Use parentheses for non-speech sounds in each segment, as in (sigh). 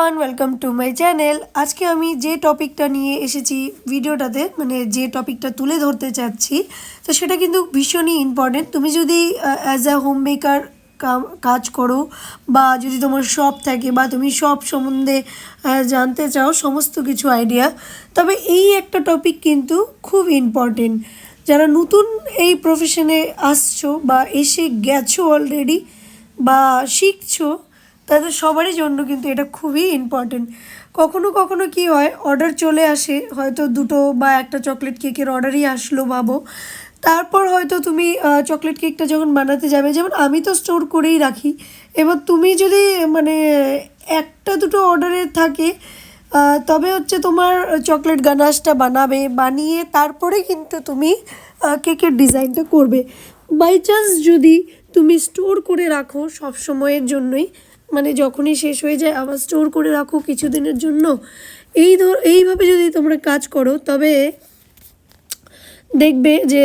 Everyone welcome to my channel আজকে আমি যে টপিকটা নিয়ে এসেছি ভিডিওটাতে মানে যে টপিকটা তুলে ধরতে চাচ্ছি, তো সেটা কিন্তু ভীষণই ইম্পর্টেন্ট তুমি যদি অ্যাজ আ হোম মেকার কাজ করো, বা যদি তোমার শপ থাকে, বা তুমি শপ সম্বন্ধে জানতে চাও, সমস্ত কিছু আইডিয়া তবে এই একটা টপিক কিন্তু খুব ইম্পর্টেন্ট যারা নতুন এই প্রফেশনে আসছো, বা এসে গেছো অলরেডি বা শিখছো তাদের সবারই জন্য কিন্তু এটা খুবই ইম্পর্টেন্ট কখনো কখনো কি হয় অর্ডার চলে আসে, হয়তো দুটো বা একটা চকলেট কেকের অর্ডারই আসলো ভাবো তারপর হয়তো তুমি চকলেট কেকটা যখন বানাতে যাবে, যেমন আমি তো স্টোর করেই রাখি, এবার তুমি যদি মানে একটা দুটো অর্ডারে থাকে তবে হচ্ছে তোমার চকলেট গানাশটা বানাবে, বানিয়ে তারপরে কিন্তু তুমি কেকের ডিজাইনটা করবে। বাই চান্স যদি তুমি স্টোর করে রাখো সব সময়ের জন্যই মানে যখনই শেষ হয়ে যায়, আবার স্টোর করে রাখো কিছুদিনের জন্য। এই ধর, এইভাবে যদি তোমরা কাজ করো, তবে দেখবে যে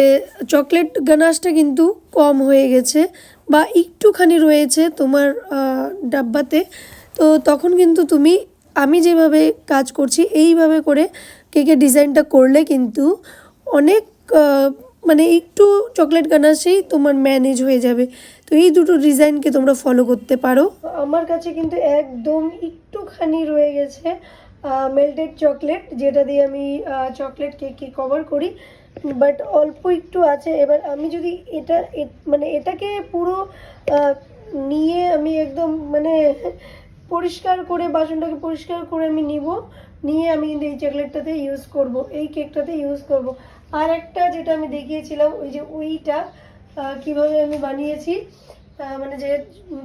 চকলেট গানাশটা কিন্তু কম হয়ে গেছে বা একটুখানি রয়েছে তোমার ডাব্বাতে। তো তখন কিন্তু তুমি, আমি যেভাবে কাজ করছি, এইভাবে করে কেকের ডিজাইনটা করলে কিন্তু অনেক মানে একটু চকলেট গানাশেই তোমার ম্যানেজ হয়ে যাবে। তো এই দুটো ডিজাইনকে তোমরা ফলো করতে পারো। আমার কাছে কিন্তু একদম একটুখানি রয়ে গেছে মেল্টেড চকলেট যেটা দিয়ে আমি চকলেট কেককে কভার করি। বাট অল্প একটু আছে, এবার আমি যদি এটা মানে এটাকে পুরো নিয়ে আমি একদম মানে পরিষ্কার করে, বাসনটাকে পরিষ্কার করে আমি নিব, নিয়ে আমি কিন্তু এই চকলেটটাতে ইউজ করব, এই কেকটাতে ইউজ করব। আর একটা যেটা আমি দেখিয়েছিলাম, ওই যে ওইটা কীভাবে আমি বানিয়েছি মানে যে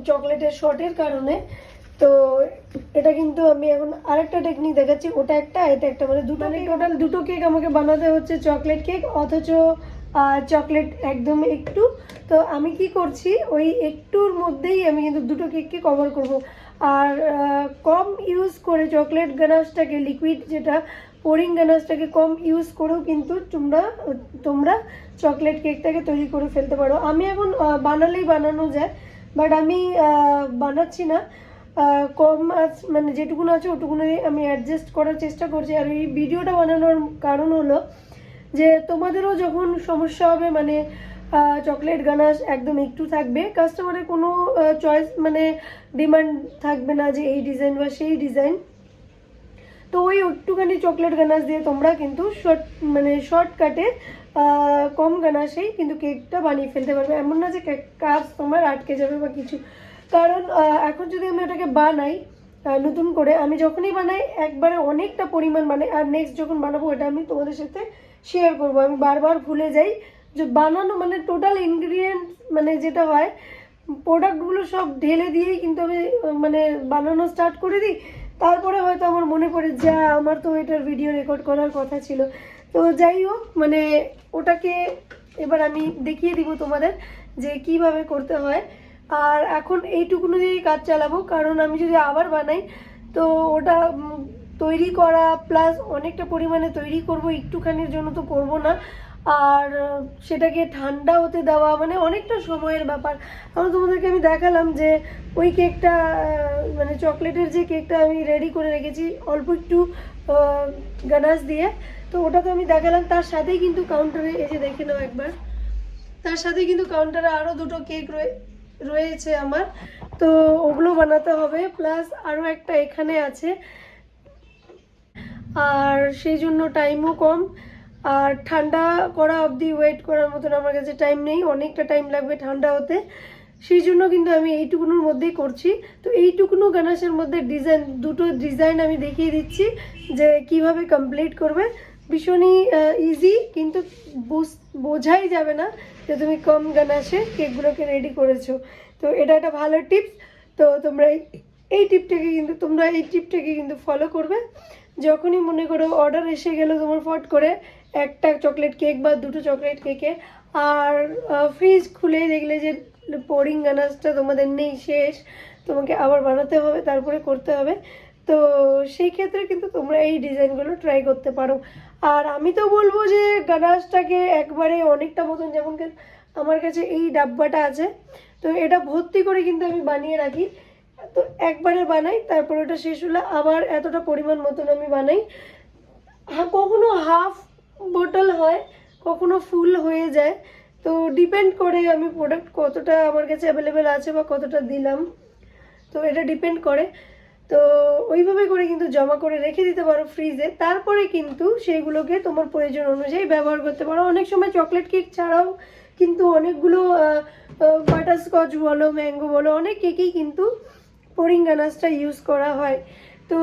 চকলেটের শর্টের কারণে। তো এটা কিন্তু আমি এখন আরেকটা টেকনিক দেখাচ্ছি। ওটা একটা এটা একটা মানে দুটো টোটাল দুটো কেক আমাকে বানাতে হচ্ছে চকলেট কেক অথচ চকলেট একদম একটু। তো আমি কি করছি ওই একটুর মধ্যেই আমি কিন্তু দুটো কেককে কভার করব। আর কম ইউজ করে চকলেট গানাশটাকে লিকুইড যেটা পোরিং গানাশটাকে কম ইউজ করেও কিন্তু তোমরা তোমরা চকলেট কেকটাকে তৈরি করে ফেলতে পারো। আমি এখন বানালেই বানানো যায় বাট আমি বানাচ্ছি না। কম আছ- মানে যেটুকুন আছে ওটুকুনই আমি অ্যাডজাস্ট করার চেষ্টা করছি। আর এই ভিডিওটা বানানোর কারণ হলো যে তোমাদেরও যখন সমস্যা হবে মানে চকলেট গানাশ একদম একটু থাকবে কাস্টমারের কোনো চয়েস মানে ডিমান্ড থাকবে না যে এই ডিজাইন বা সেই ডিজাইন তো ওই একটুখানি চকলেট গানাশ দিয়ে তোমরা কিন্তু শর্ট মানে শর্টকাটে কম গানাশেই কিন্তু কেকটা বানিয়ে ফেলতে পারবে। এমন না যে কাজ তোমার আটকে যাবে বা কিছু। কারণ এখন যদি আমি ওটাকে বানাই নতুন করে, আমি যখনই বানাই, একবারে অনেকটা পরিমাণ বানাই আর নেক্সট যখন বানাবো, এটা আমি তোমাদের সাথে শেয়ার করব। আমি বারবার ভুলে যাই যে বানানো মানে টোটাল ইনগ্রিডিয়েন্ট মানে যেটা হয় প্রোডাক্টগুলো সব ঢেলে দিয়েই কিন্তু আমি মানে বানানো স্টার্ট করে দিই। তারপরে হয়তো আমার মনে পড়ে, যা, আমার তো এটার ভিডিও রেকর্ড করার কথা ছিল। তো যাই হোক মানে ওটাকে এবার আমি দেখিয়ে দিব তোমাদের যে কীভাবে করতে হয়। আর এখন এইটুকুনো দিয়েই কাজ চালাবো, কারণ আমি যদি আবার বানাই, তো ওটা তৈরি করা প্লাস অনেকটা পরিমাণে তৈরি করব, একটুখানির জন্য তো করব না। আর সেটাকে ঠান্ডা হতে দেওয়া মানে অনেকটা সময়ের ব্যাপার। আমি তোমাদেরকে আমি দেখালাম যে ওই কেকটা মানে চকলেটের যে কেকটা আমি রেডি করে রেখেছি, অল্প একটু গানাশ দিয়ে। তো ওটা তো আমি দেখালাম, তার সাথেই কিন্তু কাউন্টারে যে দেখে নাও একবার। তার সাথে কিন্তু কাউন্টারে আরও দুটো কেক রয়ে, রয়েছে আমার। তো ওগুলো বানাতে হবে প্লাস আরও একটা এখানে আছে। আর সেই জন্য টাইমও কম। আর ঠান্ডা করা অবধি ওয়েট করার মতন আমার কাছে টাইম নেই, অনেকটা টাইম লাগবে ঠান্ডা হতে। সেই জন্য কিন্তু আমি এইটুকুনোর মধ্যেই করছি। তো এইটুকুনো গানাশের মধ্যে ডিজাইন দুটো ডিজাইন আমি দেখিয়ে দিচ্ছি যে কীভাবে কমপ্লিট করবে। ভীষণই ইজি কিন্তু বুঝ- বোঝাই যাবে না যে তুমি কম গানাশে কেকগুলোকে রেডি করেছ। তো এটা একটা ভালো টিপস তো তোমরা এই টিপটাকে কিন্তু, তোমরা এই টিপটাকে কিন্তু ফলো করবে। যখনই মনে করো অর্ডার এসে গেল তোমার ফট করে একটা চকলেট কেক বা দুটো চকলেট কেকে আর ফ্রিজ খুলেই দেখলে যে পোরিং গানাসটা তোমাদের নেই, শেষ। তোমাকে আবার বানাতে হবে, তারপরে করতে হবে। তো সেই ক্ষেত্রে কিন্তু তোমরা এই ডিজাইনগুলো ট্রাই করতে পারো। আর আমি তো বলব যে গানাসটাকে একবারে অনেকটা মতন, যেমন আমার কাছে এই ডাব্বাটা আছে, তো এটা ভর্তি করে কিন্তু আমি বানিয়ে রাখি। তো একবারে বানাই, তারপর ওটা শেষ হলে আবার এতটা পরিমাণ মতন আমি বানাই। কখনো হাফ বোতল হয়, কখনো ফুল হয়ে যায়। তো ডিপেন্ড করে আমি প্রোডাক্ট কতটা আমার কাছে অ্যাভেলেবেল আছে বা কতটা দিলাম। তো এটা ডিপেন্ড করে। তো ওইভাবে করে কিন্তু জমা করে রেখে দিতে পারো ফ্রিজে তারপরে কিন্তু সেইগুলোকে তোমার প্রয়োজন অনুযায়ী ব্যবহার করতে পারো। অনেক সময় চকলেট কেক ছাড়াও কিন্তু অনেকগুলো বাটারস্কচ বলো ম্যাঙ্গো বলো, অনেক কেকেই কিন্তু পোরিং গানাসটা ইউজ করা হয়। তো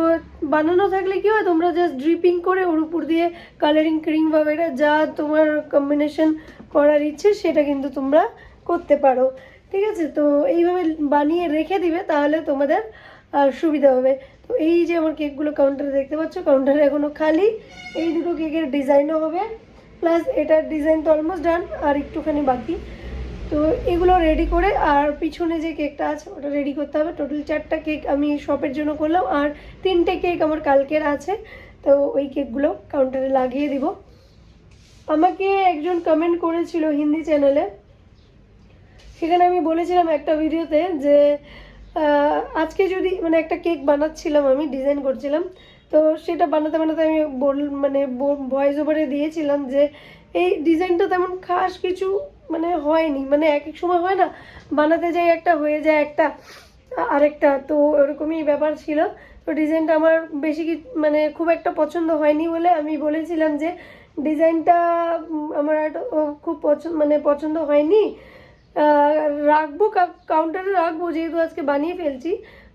বানানো থাকলে কি হয়? তোমরা জাস্ট ড্রিপিং করে ওর উপর দিয়ে কালারিং ক্রিম বা এটা যা তোমার কম্বিনেশন করার ইচ্ছে সেটা কিন্তু তোমরা করতে পারো। ঠিক আছে? তো এইভাবে বানিয়ে রেখে দিবে তাহলে তোমাদের সুবিধা হবে। তো এই যে আমার কেকগুলো কাউন্টারে দেখতে পাচ্ছ কাউন্টারে এখনও খালি। এই দুটো কেকের ডিজাইনও হবে। প্লাস এটার ডিজাইন তো অলমোস্ট ডান আর একটুখানি বাকি। তো এগুলো রেডি করে আর পিছনে যে কেকটা আছে, ওটা রেডি করতে হবে। টোটাল চারটা কেক আমি শপের জন্য করলাম আর তিনটে কেক আমার কালকের আছে। তো ওই কেকগুলো কাউন্টারে লাগিয়ে দিব। আমাকে একজন কমেন্ট করেছিল হিন্দি চ্যানেলে সেখানে আমি বলেছিলাম একটা ভিডিওতে যে আজকে যদি মানে একটা কেক বানাচ্ছিলাম আমি ডিজাইন করছিলাম। তো সেটা বানাতে বানাতে আমি বল মানে ভয়েস ওভারে দিয়েছিলাম যে, এই ডিজাইনটা তেমন খাস কিছু মানে হয়নি মানে এক এক সময় হয় না, বানাতে যাই একটা, হয়ে যায় একটা, আরেকটা, তো ওরকমই ব্যাপার ছিল। তো ডিজাইনটা আমার বেশি কি মানে খুব একটা পছন্দ হয়নি বলে আমি বলেছিলাম যে ডিজাইনটা আমার খুব পছন্দ মানে পছন্দ হয়নি। রাখব কাউন্টারে রাখব, যেহেতু আজকে বানিয়ে ফেলছি।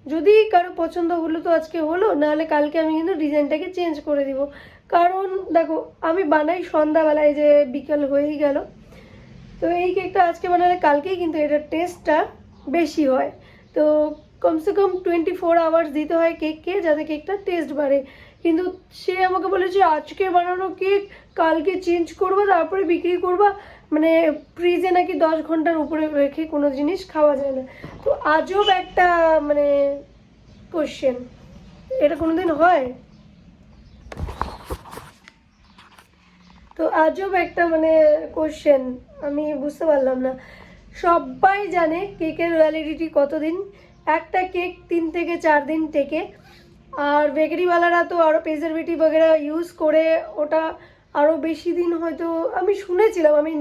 যদি কারও পছন্দ হলো তো আজকে হলো, নাহলে কালকে আমি কিন্তু ডিজাইনটাকে চেঞ্জ করে দিব। কারণ, দেখো, আমি বানাই সন্ধ্যাবেলায় যে বিকাল হয়েই গেল। তো এই কেকটা আজকে বানালে কালকেই কিন্তু এটার টেস্টটা বেশি হয়। তো কমসে কম টোয়েন্টি ফোর আওয়ার্স দিতে হয় কেককে যাতে কেকটা টেস্ট বাড়ে। কিন্তু সে আমাকে বলেছে, আজকে বানানো কেক, কালকে চেঞ্জ করবা, তারপরে বিক্রি করবা। মানে ফ্রিজে নাকি দশ ঘণ্টার উপরে রেখে কোনো জিনিস খাওয়া যায় না। তো আজব একটা মানে কোশ্চেন এটা কোনোদিন হয়? তো আজব একটা মানে কোশ্চেন আমি বুঝতে পারলাম না। সবাই জানে কেকের ভ্যালিডিটি কতদিন? একটা কেক তিন থেকে চার দিন থেকে আর বেকারিওয়ালারা তো আরও প্রিজারভেটিভ বগেরা ইউজ করে ওটা আরও বেশি দিন হয়তো, আমি শুনেছিলাম, আমি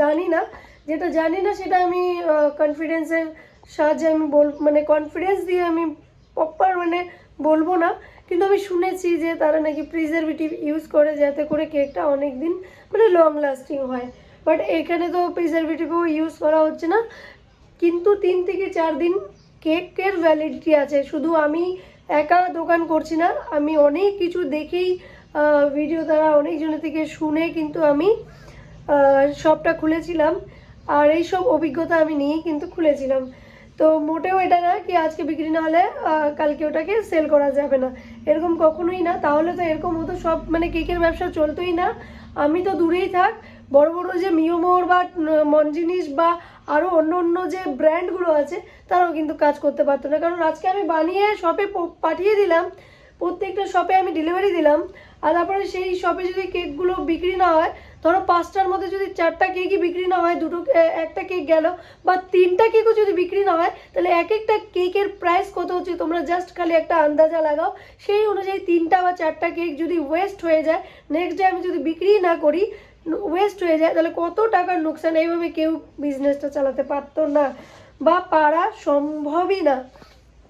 জানি না। যেটা জানি না সেটা আমি কনফিডেন্সের সাহায্যে আমি বল মানে কনফিডেন্স দিয়ে আমি প্রপার মানে বলব না। কিন্তু আমি শুনেছি যে তারা নাকি প্রিজারভেটিভ ইউজ করে যাতে করে কেকটা অনেক দিন মানে লং লাস্টিং হয়। বাট এখানে তো প্রিজারভেটিভও ইউজ করা হচ্ছে না। কিন্তু তিন থেকে চার দিন কেকের ভ্যালিডিটি আছে। শুধু আমি একা দোকান করছি না, আমি অনেক কিছু দেখেই ভিডিও দ্বারা অনেকজনের থেকে শুনে কিন্তু আমি শপটা খুলেছিলাম। আর এই সব অভিজ্ঞতা আমি নিয়েই কিন্তু খুলেছিলাম। তো মোটেও এটা না কি আজকে বিক্রি না হলে কালকে ওটাকে সেল করা যাবে না। এরকম কখনোই না। তাহলে তো এরকম হতো, সব মানে কেকের ব্যবসা চলতোই না। আমি তো দূরেই থাক, বড় বড় যে মিওমোর বা মনজিনিস বা আরও অন্য অন্য যে ব্র্যান্ডগুলো আছে, তারাও কিন্তু কাজ করতে পারতো না। কারণ আজকে আমি বানিয়ে শপে পাঠিয়ে দিলাম, প্রত্যেকটা শপে আমি ডেলিভারি দিলাম, আর তারপরে সেই শপে যদি কেকগুলো বিক্রি না হয় ধরো পাঁচটার মধ্যে যদি চারটা কেকই বিক্রি না হয়, দুটো একটা কেক গেল বা তিনটা কেকও যদি বিক্রি না হয়, তাহলে এক একটা কেকের প্রাইস কত হচ্ছে? তোমরা জাস্ট খালি একটা আন্দাজা লাগাও। সেই অনুযায়ী তিনটা বা চারটা কেক যদি ওয়েস্ট হয়ে যায় নেক্সট ডে আমি যদি বিক্রি না করি ওয়েস্ট হয়ে যায়, তাহলে কত টাকার লোকসান এইভাবে কেউ বিজনেসটা চালাতে পারতো না বা পারা সম্ভবই না।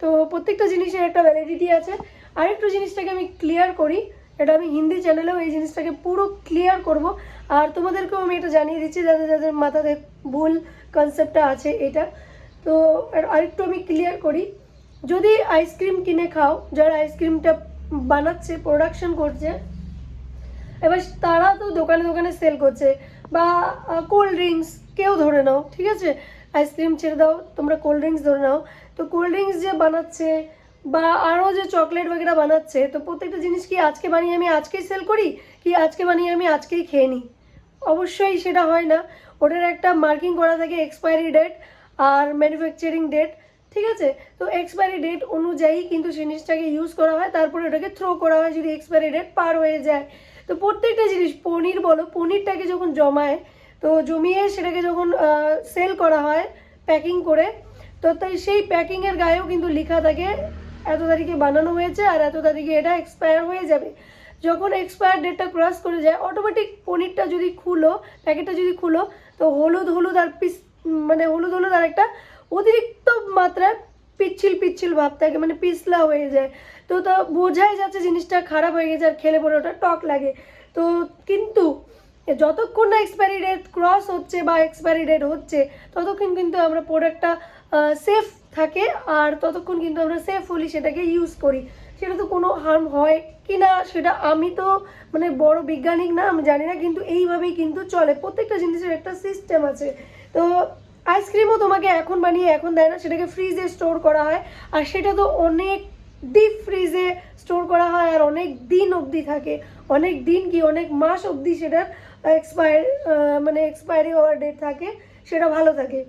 তো প্রত্যেকটা জিনিসের একটা ভ্যালিডিটি আছে। আরেকটু জিনিসটাকে আমি ক্লিয়ার করি, এটা আমি হিন্দি চ্যানেলেও এই জিনিসটাকে পুরো ক্লিয়ার করব। আর তোমাদেরকেও আমি এটা জানিয়ে দিচ্ছি, যাদের যাদের মাথাতে ভুল কনসেপ্টটা আছে এটা। তো আর- আরেকটু আমি ক্লিয়ার করি, যদি আইসক্রিম কিনে খাও, যারা আইসক্রিমটা বানাচ্ছে প্রোডাকশন করছে, এবার তারা তো দোকানে দোকানে সেল করছে, বা কোল্ড ড্রিঙ্কস কেউ ধরে নাও, ঠিক আছে? আইসক্রিম ছেড়ে দাও, তোমরা কোল্ড ড্রিঙ্কস ধরে নাও। তো কোল্ড ড্রিঙ্কস যে বানাচ্ছে, বা আরও যে চকলেট বাগেরা বানাচ্ছে, তো প্রত্যেকটা জিনিস কি আজকে বানিয়ে আমি আজকেই সেল করি, কি আজকে বানিয়ে আমি আজকেই খেয়ে নিই? অবশ্যই সেটা হয় না। ওটার একটা মার্কিং করা থাকে এক্সপায়ারি ডেট আর ম্যানুফ্যাকচারিং ডেট ঠিক আছে? তো এক্সপায়ারি ডেট অনুযায়ী কিন্তু জিনিসটাকে ইউজ করা হয়, তারপরে ওটাকে থ্রো করা হয় যদি এক্সপায়ারি ডেট পার হয়ে যায়। তো প্রত্যেকটা জিনিস, পনির বলো, পনিরটাকে যখন জমায়, তো জমিয়ে সেটাকে যখন সেল করা হয় প্যাকিং করে, তো তাই সেই প্যাকিংয়ের গায়েও কিন্তু লেখা থাকে এত তারিখে বানানো হয়েছে আর এত তারিখে এটা এক্সপায়ার হয়ে যাবে। যখন এক্সপায়ার ডেটটা ক্রস করে যায় অটোমেটিক পনিরটা যদি খুলো প্যাকেটটা যদি খুলো, তো হলুদ হলুদ আর পিস মানে হলুদ হলুদ আর একটা অতিরিক্ত মাত্রায় পিচ্ছিল পিচ্ছিল ভাব থাকে মানে পিছলা হয়ে যায়। তো, তা বোঝাই যাচ্ছে জিনিসটা খারাপ হয়ে গেছে আর খেলে পরে ওটা টক লাগে। তো কিন্তু যতক্ষণ না এক্সপায়ারি ডেট ক্রস হচ্ছে বা এক্সপায়ারি ডেট হচ্ছে, ততক্ষণ কিন্তু আমরা প্রোডাক্টটা সেফ থাকে আর ততক্ষণ কিন্তু আমরা সেফলি সেটাকে ইউজ করি। সেটা তো কোনো হার্ম হয় কি না সেটা আমি তো মানে বড় বিজ্ঞানিক না, আমি জানি না, কিন্তু এইভাবেই কিন্তু চলে। প্রত্যেকটা জিনিসের একটা সিস্টেম আছে। তো আইসক্রিমও তোমাকে এখন বানিয়ে এখন দেয় না, সেটাকে ফ্রিজে স্টোর করা হয়। আর সেটা তো অনেক ডিপ ফ্রিজে স্টোর করা হয়, আর অনেক দিন অবধি থাকে। অনেক দিন কি অনেক মাস অবধি সেটার এক্সপায়ার মানে এক্সপায়ারি হওয়ার ডেট থাকে, সেটা ভালো থাকে।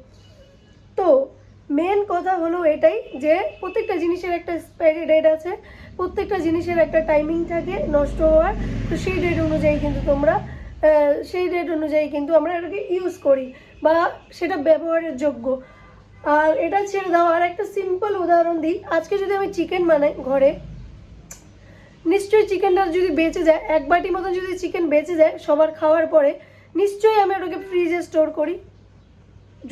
তো মেন কথা হলো এটাই যে, প্রত্যেকটা জিনিসের একটা এক্সপায়ারি ডেট আছে, প্রত্যেকটা জিনিসের একটা টাইমিং থাকে নষ্ট হওয়ার। তো সেই ডেট অনুযায়ী কিন্তু তোমরা সেই ডেট অনুযায়ী কিন্তু আমরা এটাকে ইউজ করি বা সেটা ব্যবহারের যোগ্য। আর এটা ছেড়ে দাও, আর একটা সিম্পল উদাহরণ দিই। আজকে যদি আমি চিকেন বানাই ঘরে, নিশ্চয়ই চিকেনটা যদি বেঁচে যায়, এক বাটি মতন যদি চিকেন বেঁচে যায় সবার খাওয়ার পরে, নিশ্চয়ই আমি ওটাকে ফ্রিজে স্টোর করি।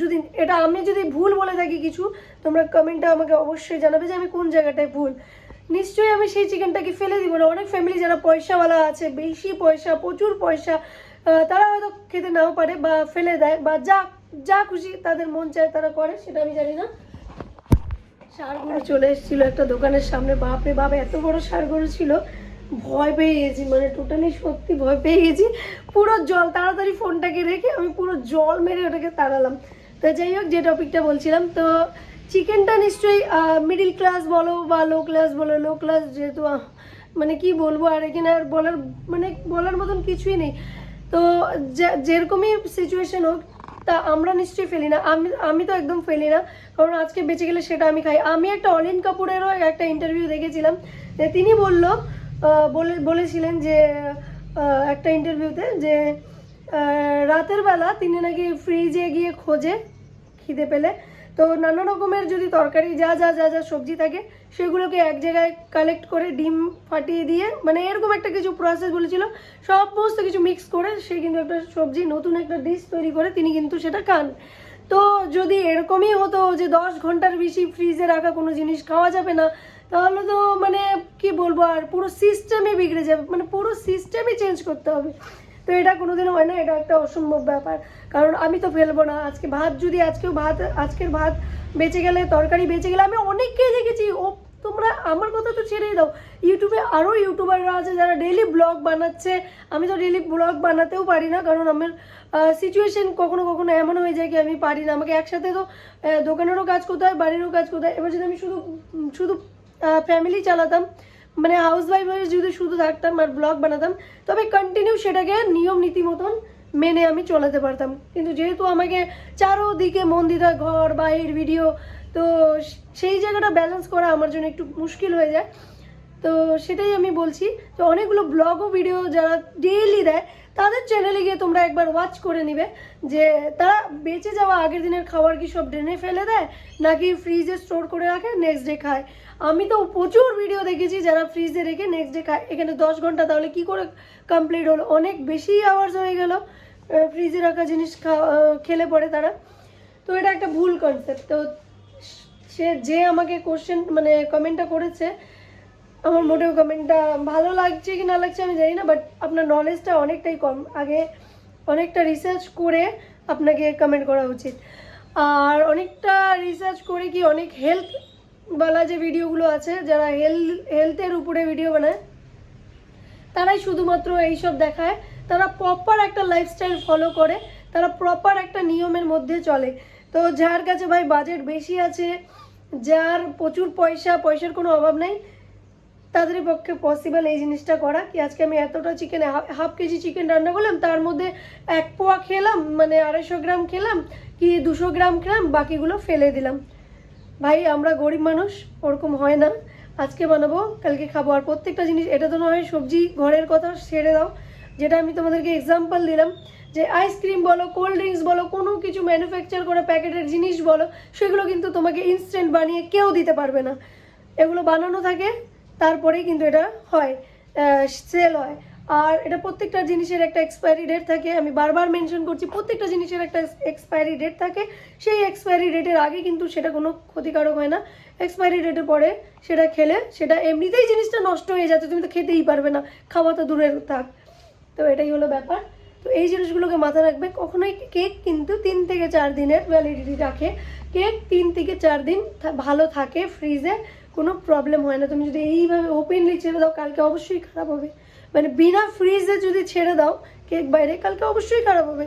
যদি এটা আমি যদি ভুল বলে থাকি কিছু, তোমরা কমেন্টে আমাকে অবশ্যই জানাবে যে আমি কোন জায়গাটায় ভুল। নিশ্চয়ই আমি সেই চিকেনটাকে ফেলে দিব না। অনেক ফ্যামিলি যারা পয়সাওয়ালা আছে, বেশি পয়সা, প্রচুর পয়সা তারা হয়তো খেতে নাও পারে বা ফেলে দেয় বা যা যা খুশি তাদের মন চায় তারা করে, সেটা আমি জানি না। গরু চলে এসেছিল একটা দোকানের সামনে। বাপরে বাপ, এত বড় গরু ছিল। ভয় পেয়ে গেছি মানে টোটালি সত্যি ভয় পেয়ে গেছি। পুরো জল, তাড়াতাড়ি ফোনটাকে রেখে আমি পুরো জল মেরে ওটাকে তাড়ালাম। তো যাই হোক, যে টপিকটা বলছিলাম, তো চিকেনটা নিশ্চয়ই মিডিল ক্লাস বলো বা লো ক্লাস বলো লো ক্লাস যেহেতু মানে কি বলব, আর এখানে আর বলার মানে বলার মতন কিছুই নেই। তো যেরকমই সিচুয়েশন হোক, তা আমরা নিশ্চয়ই ফেলি না। আমি আমি তো একদম ফেলি না, কারণ আজকে বেঁচে গেলে সেটা আমি খাই। আমি একটা অলিন কাপুরেরও একটা ইন্টারভিউ দেখেছিলাম তিনি বলল বলে, বলেছিলেন যে একটা ইন্টারভিউতে যে রাতের বেলা তিনি নাকি ফ্রিজে গিয়ে খোঁজে, খিদে পেলে। তো নানা রকমের যদি তরকারি, যা যা যা যা সবজি থাকে, সেগুলোকে এক জায়গায় কালেক্ট করে ডিম ফাটিয়ে দিয়ে মানে এরকম একটা কিছু প্রসেস বলেছিল সমস্ত কিছু মিক্স করে সে কিন্তু একটা সবজি, নতুন একটা ডিশ তৈরি করে তিনি কিন্তু সেটা খান। তো যদি এরকমই হতো যে দশ ঘণ্টার বেশি ফ্রিজে রাখা কোনো জিনিস খাওয়া যাবে না, তাহলে তো মানে কি বলব আর পুরো সিস্টেমই বিগড়ে যাবে মানে পুরো সিস্টেমই চেঞ্জ করতে হবে। তো এটা কোনোদিনও হয় না, এটা একটা অসম্ভব ব্যাপার। কারণ আমি তো ফেলব না। আজকে ভাত, যদি আজকেও ভাত, আজকের ভাত বেঁচে গেলে, তরকারি বেঁচে গেলে, আমি অনেককেই দেখেছি, ও তোমরা আমার কথা তো ছেড়েই দাও। ইউটিউবে আরও ইউটিউবাররা আছে যারা ডেইলি ব্লগ বানাচ্ছে। আমি তো ডেইলি ব্লগ বানাতেও পারি না, কারণ আমার সিচুয়েশন কখনো কখনো এমন হয়ে যায় কি আমি পারি না। আমাকে একসাথে তো দোকানেরও কাজ করতে হয়, বাড়িরও কাজ করতে হয়। এবার যদি আমি শুধু শুধু ফ্যামিলি চালাতাম মানে হাউস ওয়াইফ হয়ে যদি শুধু থাকতাম আর ব্লগ বানাতাম, তবে কন্টিনিউ সেটাকে নিয়ম নীতি মতন মেনে আমি চলাতে পারতাম। কিন্তু যেহেতু আমাকে চারোদিকে মন দিতে ঘর, বাইর ভিডিও তো সেই জায়গাটা ব্যালেন্স করা আমার জন্য একটু মুশকিল হয়ে যায়। তো সেটাই আমি বলছি, তো অনেকগুলো ব্লগ ও ভিডিও যারা ডেইলি দেয়, তাদের চ্যানেলে গিয়ে তোমরা একবার ওয়াচ করে নিবে যে তারা বেঁচে যাওয়া আগের দিনের খাবার কি সব ড্রেনে ফেলে দেয়, নাকি ফ্রিজে স্টোর করে রাখে নেক্সট ডে খায়। আমি তো প্রচুর ভিডিও দেখেছি যারা ফ্রিজে রেখে নেক্সট ডে খায় এখানে দশ ঘণ্টা তাহলে কি করে কমপ্লিট হলো? অনেক বেশি আওয়ার্স হয়ে গেল ফ্রিজে রাখা জিনিস খেলে পড়ে তারা। তো এটা একটা ভুল কনসেপ্ট তো সে যে আমাকে কোশ্চেন মানে কমেন্টটা করেছে, আমার মোটেও কমেন্টটা ভালো লাগছে কি না লাগছে আমি জানি না বাট আপনার নলেজটা অনেকটাই কম। আগে অনেকটা রিসার্চ করে আপনাকে কমেন্ট করা উচিত। আর অনেকটা রিসার্চ করে কি অনেক হেলথ বালা যে ভিডিওগুলো আছে, যারা হেলথ হেলথের উপরে ভিডিও বানায়, তারাই শুধুমাত্র এইসব দেখায়। তারা প্রপার একটা লাইফস্টাইল ফলো করে, তারা প্রপার একটা নিয়মের মধ্যে চলে। তো যার কাছে ভাই বাজেট বেশি আছে, যার প্রচুর পয়সা, পয়সার কোনো অভাব নেই, তাদের পক্ষে পসিবল এই জিনিসটা করা কি আজকে আমি এতটা চিকেন হাফ কেজি চিকেন রান্না করলাম, তার মধ্যে এক পোয়া খেলাম মানে আড়াইশো গ্রাম খেলাম, কি দুশো গ্রাম খেলাম, বাকিগুলো ফেলে দিলাম। ভাই, আমরা গরিব মানুষ, ওরকম হয় না। আজকে বানাবো, কালকে খাব। আর প্রত্যেকটা জিনিস, এটা তো নয়, সবজি ঘরের কথা ছেড়ে দাও, যেটা আমি তোমাদেরকে এক্সাম্পল দিলাম, যে আইসক্রিম বলো কোল্ড ড্রিঙ্কস বলো, কোনো কিছু ম্যানুফ্যাকচার করে প্যাকেটের জিনিস বলো, সেগুলো কিন্তু তোমাকে ইনস্ট্যান্ট বানিয়ে কেউ দিতে পারবে না। এগুলো বানানো থাকে, তারপরেই কিন্তু এটা হয় সেল হয়। আর এটা প্রত্যেকটা জিনিসের একটা এক্সপায়ারি ডেট থাকে। আমি বারবার মেনশন করছি, প্রত্যেকটা জিনিসের একটা এক্সপায়ারি ডেট থাকে। সেই এক্সপায়ারি ডেটের আগে কিন্তু সেটা কোনো ক্ষতিকারক হয় না। এক্সপায়ারি ডেটের পরে সেটা খেলে, সেটা এমনিতেই জিনিসটা নষ্ট হয়ে যাচ্ছে, তুমি তো খেতেই পারবে না। খাওয়া তো দূরের থাক। তো এটাই হলো ব্যাপার। তো এই জিনিসগুলোকে মাথায় রাখবে, কখনোই কেক কিন্তু তিন থেকে চার দিনের ভ্যালিডিটি রাখে। কেক তিন থেকে চার দিন ভালো থাকে ফ্রিজে কোনো প্রবলেম হয় না। তুমি যদি এইভাবে ওপেনলি ছেড়ে দাও, কালকে অবশ্যই খারাপ হবে। মানে বিনা ফ্রিজে যদি ছেড়ে দাও কেক বাইরে, কালকে অবশ্যই খারাপ হবে।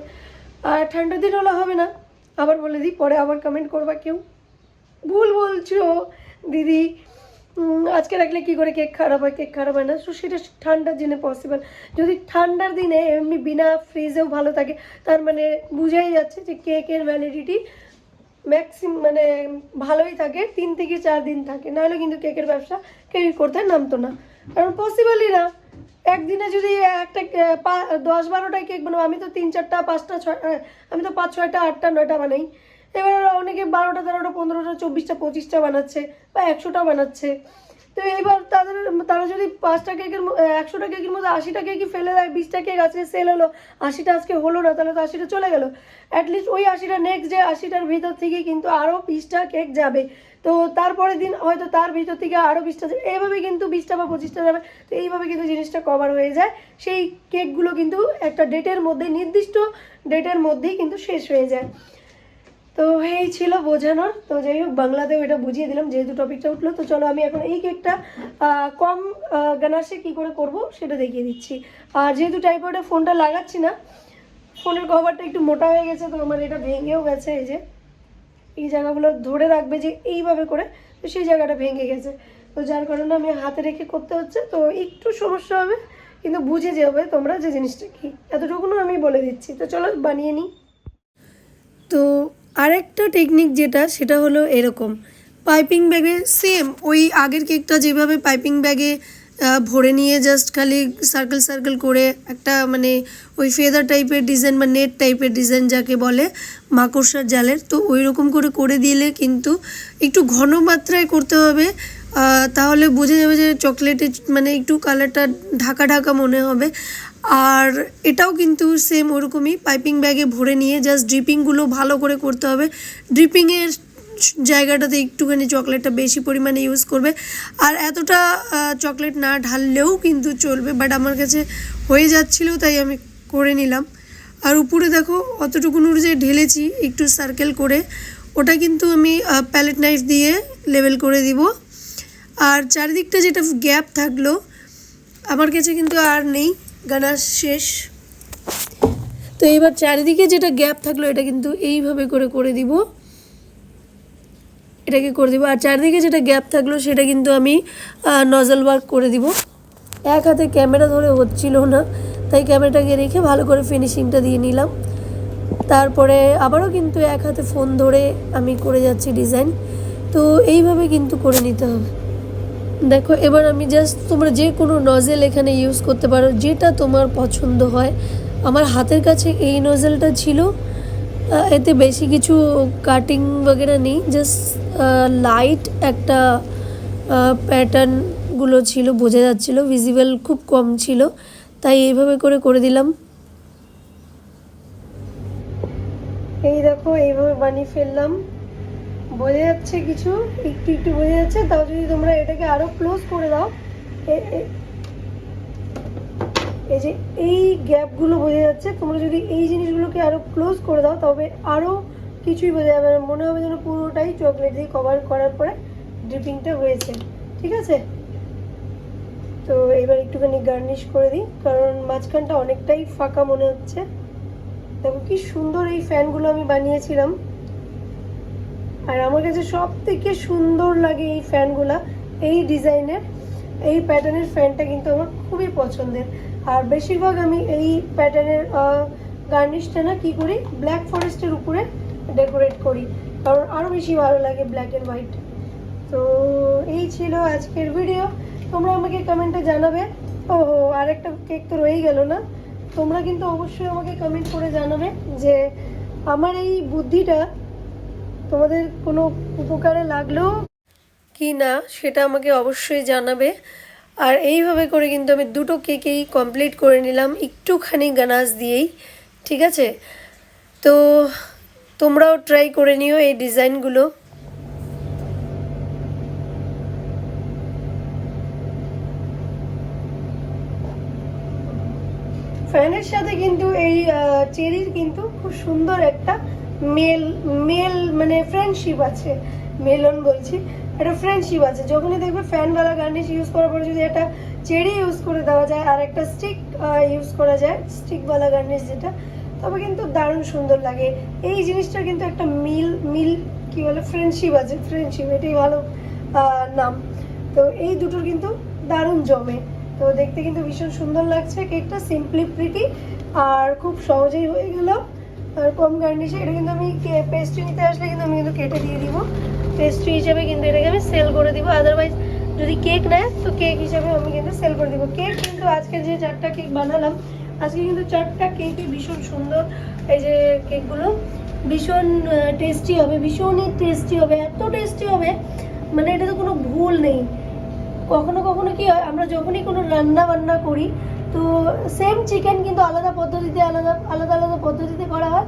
আর ঠান্ডার দিন হলে হবে না। আবার বলে দিই, পরে আবার কমেন্ট করবা কেউ। ভুল বলছো, দিদি। আজকে রাখলে কি করে কেক খারাপ হয়? কেক খারাপ হয় না। তো সেটা ঠান্ডার দিনে পসিবল যদি ঠান্ডার দিনে এমনি বিনা ফ্রিজেও ভালো থাকে, তার মানে বুঝাই যাচ্ছে যে কেকের ভ্যালিডিটি ম্যাক্সিম মানে ভালোই থাকে, তিন থেকে চার দিন থাকে। নাহলে কিন্তু কেকের ব্যবসা কেউই করতে নামতো না। কারণ পসিবলই না। একদিনে যদি একটা দশ বারোটা কেক বানাবো, আমি তো তিন চারটা, পাঁচটা, ছয় আমি তো পাঁচ, ছয়টা, আটটা, নয়টা বানাই। এবার অনেকে বারোটা, তেরোটা, পনেরোটা, চব্বিশটা, পঁচিশটা বানাচ্ছে বা একশোটা বানাচ্ছে। তো এইবার তাদের, তারা যদি পাঁচটা কেকের একশোটা কেকের মধ্যে আশিটা কেকই ফেলে দেয়, বিশটা কেক আজকে সেল হলো, আশিটা আজকে হলো না, তাহলে তো আশিটা চলে গেল। অ্যাটলিস্ট ওই আশিটা নেক্সট ডে আশিটার ভিতর থেকে কিন্তু আরও বিশটা কেক যাবে। তো তারপরের দিন হয়তো তার ভিতর থেকে আরও বিশটা যাবে, এইভাবে কিন্তু বিশটা বা পঁচিশটা যাবে, তো এইভাবে কিন্তু জিনিসটা কভার হয়ে যায়। সেই কেকগুলো কিন্তু একটা ডেটের মধ্যে, নির্দিষ্ট ডেটের মধ্যেই কিন্তু শেষ হয়ে যায়। তো এই ছিল বোঝানোর। তো যাই হোক, বাংলাতেও এটা বুঝিয়ে দিলাম, যেহেতু টপিকটা উঠল, তো চলো আমি এখন এই কেকটা কম গানাসে কী করে করব সেটা দেখিয়ে দিচ্ছি। আর যেহেতু টাইপয়েডে ফোনটা লাগাচ্ছি না ফোনের কভারটা একটু মোটা হয়ে গেছে, তো আমার এটা ভেঙেও গেছে, এই যে। এই জায়গাগুলো ধরে রাখবে যে এইভাবে করে, তো সেই জায়গাটা ভেঙে গেছে। তো যার কারণে আমি হাতে রেখে করতে হচ্ছে, তো একটু সমস্যা হবে, কিন্তু বুঝে যাবে তোমরা যে জিনিসটা কি। এতটুকুনও আমি বলে দিচ্ছি। তো চলো বানিয়ে নিই। তো আরেকটা টেকনিক যেটা, সেটা হলো এরকম। পাইপিং ব্যাগে সেম ওই আগের কেকটা যেভাবে পাইপিং ব্যাগে ভরে নিয়ে জাস্ট খালি সার্কেল সার্কেল করে একটা মানে ওই ফেদার টাইপের ডিজাইন বা নেট টাইপের ডিজাইন যাকে বলে, মাকড়সার জালের, তো ওই রকম করে করে দিলে কিন্তু একটু ঘন মাত্রায় করতে হবে। তাহলে বোঝা যাবে যে চকলেটে মানে একটু কালারটা ঢাকা ঢাকা মনে হবে। আর এটাও কিন্তু সেম ওরকমই পাইপিং ব্যাগে ভরে নিয়ে জাস্ট ড্রিপিংগুলো ভালো করে করতে হবে। ড্রিপিংয়ের জায়গাটাতে একটুখানি চকলেটটা বেশি পরিমাণে ইউজ করবে। আর এতটা চকলেট না ঢাললেও কিন্তু চলবে বাট আমার কাছে হয়ে যাচ্ছিল, তাই আমি করে নিলাম। আর উপরে দেখো অতটুকুনুর যে ঢেলেছি, একটু সার্কেল করে, ওটা কিন্তু আমি প্যালেট নাইফ দিয়ে লেভেল করে দিব। আর চারিদিকটা যেটা গ্যাপ থাকল, আমার কাছে কিন্তু আর নেই। গানার শেষ। তো এবার চারিদিকে যেটা গ্যাপ থাকল, এটা কিন্তু এইভাবে করে করে দিব। এটাকে করে দিব। আর চারিদিকে যেটা গ্যাপ থাকল, সেটা কিন্তু আমি নজল ওয়ার্ক করে দিব। এক হাতে ক্যামেরা ধরে হচ্ছিল না, তাই ক্যামেরাটাকে রেখে ভালো করে ফিনিশিংটা দিয়ে নিলাম। তারপরে আবারও কিন্তু এক হাতে ফোন ধরে আমি করে যাচ্ছি ডিজাইন তো এইভাবে কিন্তু করে নিতে হবে। দেখো, এবার আমি জাস্ট তোমরা যে কোনো নজেল এখানে ইউজ করতে পারো, যেটা তোমার পছন্দ হয়। আমার হাতের কাছে এই নজেলটা ছিল। এতে বেশি কিছু কাটিং বগেরা নেই জাস্ট লাইট একটা প্যাটার্নগুলো ছিল, বোঝা যাচ্ছিল ভিজিবল খুব কম ছিল, তাই এইভাবে করে করে দিলাম। এই দেখো, এইভাবে বানিয়ে ফেললাম। বোঝা যাচ্ছে কিছু? একটু একটু বোঝা যাচ্ছে? তাও যদি তোমরা এটাকে আরও ক্লোজ করে দাও এই যে এই গ্যাপগুলো বোঝা যাচ্ছে। তোমরা যদি এই জিনিসগুলোকে আরও ক্লোজ করে দাও, তবে আরও কিছুই বোঝা যাবে মনে হবে যেন পুরোটাই চকলেট দিয়ে কভার করার পরে ড্রিপিংটা হয়েছে। ঠিক আছে? তো এবার একটুখানি গার্নিশ করে দিই, কারণ মাঝখানটা অনেকটাই ফাঁকা মনে হচ্ছে। দেখো কি সুন্দর এই ফ্যানগুলো আমি বানিয়েছিলাম। আর আমার কাছে সব থেকে সুন্দর লাগে এই ফ্যানগুলা, এই ডিজাইনের, এই প্যাটার্নের ফ্যানটা কিন্তু আমার খুবই পছন্দের। আর বেশিরভাগ আমি এই প্যাটার্নের গার্নিশটা না কী করি ব্ল্যাক ফরেস্টের উপরে ডেকোরেট করি। কারণ আরও বেশি ভালো লাগে ব্ল্যাক অ্যান্ড হোয়াইট তো এই ছিল আজকের ভিডিও তোমরা আমাকে কমেন্টে জানাবে। ও আরেকটা কেক তো রয়েই গেল না? তোমরা কিন্তু অবশ্যই আমাকে কমেন্ট করে জানাবে যে আমার এই বুদ্ধিটা তোমাদের কোনো উপকারে লাগল? কি না সেটা আমাকে অবশ্যই জানাবে। আর এইভাবে করে কিন্তু আমি দুটো কেকেই কমপ্লিট করে নিলাম একটুখানি গানাস দিয়েই ঠিক আছে? তো তোমরাও ট্রাই করে নিও এই ডিজাইনগুলো। ফ্যানের সাথে কিন্তু এই চেরির কিন্তু খুব সুন্দর একটা মেল মেল মানে ফ্রেন্ডশিপ আছে। মেলন বলছি, একটা ফ্রেন্ডশিপ আছে। যখনই দেখবে ফ্যানওয়ালা গার্নিশ ইউজ করার পরে যদি একটা চেরি ইউজ করে দেওয়া যায় আর একটা স্টিক ইউজ করা যায় স্টিকওয়ালা গার্নিশ যেটা, তবে কিন্তু দারুণ সুন্দর লাগে। এই জিনিসটার কিন্তু একটা মিল মিল কি বলে ফ্রেন্ডশিপ আছে। ফ্রেন্ডশিপ এটাই ভালো নাম। তো এই দুটোর কিন্তু দারুণ জমে। তো দেখতে কিন্তু ভীষণ সুন্দর লাগছে। কেকটা সিম্পলি প্রিটি আর খুব সহজেই হয়ে গেল। আর কম গার্নিশে এটা কিন্তু আমি পেস্ট্রি নিতে আসলে কিন্তু আমি কিন্তু কেটে দিয়ে দিব। পেস্ট্রি হিসাবে কিন্তু এটাকে আমি সেল করে দিব। আদারওয়াইজ যদি কেক নেয়, তো কেক হিসাবে আমি কিন্তু সেল করে দিব। কেক কিন্তু আজকে যে চারটা কেক বানালাম, আজকে কিন্তু চারটা কেকই ভীষণ সুন্দর। এই যে কেকগুলো ভীষণ টেস্টি হবে, ভীষণই টেস্টি হবে, এত টেস্টি হবে। মানে এটা তো কোনো ভুল নেই। কখনো কখনো কি হয়, আমরা যখনই কোনো রান্না বান্না করি তো সেম চিকেন কিন্তু আলাদা পদ্ধতিতে, আলাদা আলাদা আলাদা পদ্ধতিতে করা হয়।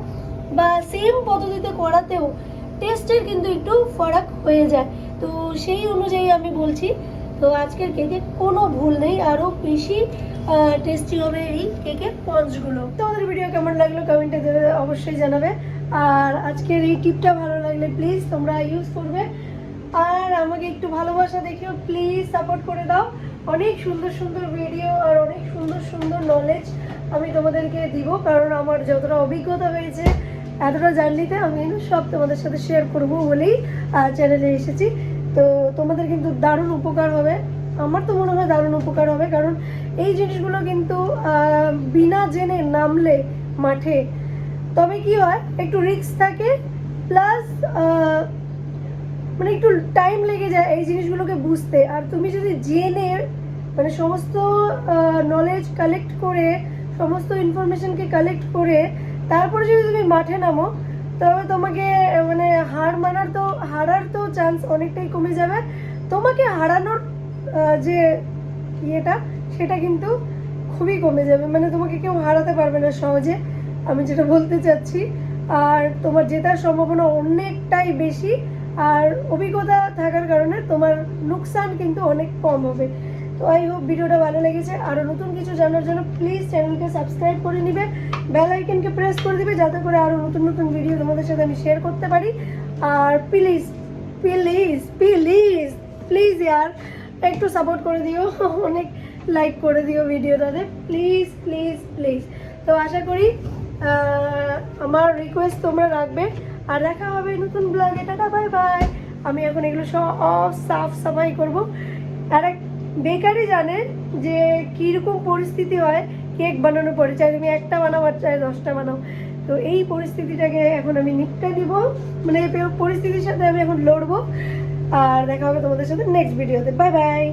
বা সেম পদ্ধতিতে করাতেও টেস্টের কিন্তু একটু ফারাক হয়ে যায়। তো সেই অনুযায়ী আমি বলছি, তো আজকের কেকে কোনো ভুল নেই। আরও বেশি টেস্টি হবে এই কেকের পঞ্চগুলো। তোমাদের ভিডিও কেমন লাগল কমেন্টে অবশ্যই জানাবে। আর আজকের এই টিপটা ভালো লাগলে প্লিজ তোমরা ইউজ করবে। আর আমাকে একটু ভালোবাসা দেখেও প্লিজ সাপোর্ট করে দাও। অনেক সুন্দর সুন্দর ভিডিও আর অনেক সুন্দর সুন্দর নলেজ আমি তোমাদেরকে দিব, কারণ আমার যতটা অভিজ্ঞতা হয়েছে, এতটা জার্নিতে আমি কিন্তু সব তোমাদের সাথে শেয়ার করব বলেই চ্যানেলে এসেছি। তো তোমাদের কিন্তু দারুণ উপকার হবে। আমার তো মনে হয় দারুণ উপকার হবে, কারণ এই জিনিসগুলো কিন্তু বিনা জেনে নামলে মাঠে। তবে কি হয়, একটু রিস্ক থাকে প্লাস মানে একটু টাইম লেগে যায় এই জিনিসগুলোকে বুঝতে। আর তুমি যদি জেনে মানে সমস্ত নলেজ কালেক্ট করে, সমস্ত ইনফরমেশনকে কালেক্ট করে, তারপরে যদি তুমি মাঠে নামো, তবে তোমাকে মানে হার মানার তো, হারার তো চান্স অনেকটাই কমে যাবে। তোমাকে হারানোর যে ইয়েটা, সেটা কিন্তু খুবই কমে যাবে। মানে তোমাকে কেউ হারাতে পারবে না সহজে, আমি যেটা বলতে চাচ্ছি। আর তোমার জেতার সম্ভাবনা অনেকটাই বেশি। আর অভিজ্ঞতা থাকার কারণে তোমার নুকসান কিন্তু অনেক কম হবে। তো আই হোপ ভিডিওটা ভালো লেগেছে। আরও নতুন কিছু জানার জন্য প্লিজ চ্যানেলকে সাবস্ক্রাইব করে নিবে। বেল আইকনকে প্রেস করে দিবে যাতে করে আরও নতুন নতুন ভিডিও তোমাদের সাথে আমি শেয়ার করতে পারি। আর প্লিজ প্লিজ প্লিজ প্লিজ ইয়ার একটু সাপোর্ট করে দিও। (laughs) অনেক লাইক করে দিও ভিডিওটাতে প্লিজ প্লিজ প্লিজ তো আশা করি আমার রিকোয়েস্ট তোমরা রাখবে। আর দেখা হবে নতুন ব্লগে টাটা বাই বাই আমি এখন এগুলো সব সাফ সাফাই করব। আর এক বেকারই জানে যে কীরকম পরিস্থিতি হয় কেক বানানোর পরে। চাই তুমি একটা বানাও আর চাই দশটা বানাও। তো এই পরিস্থিতিটাকে এখন আমি নিপটে দিব মানে পরিস্থিতির সাথে আমি এখন লড়বো। আর দেখা হবে তোমাদের সাথে নেক্সট ভিডিওতে বাই বাই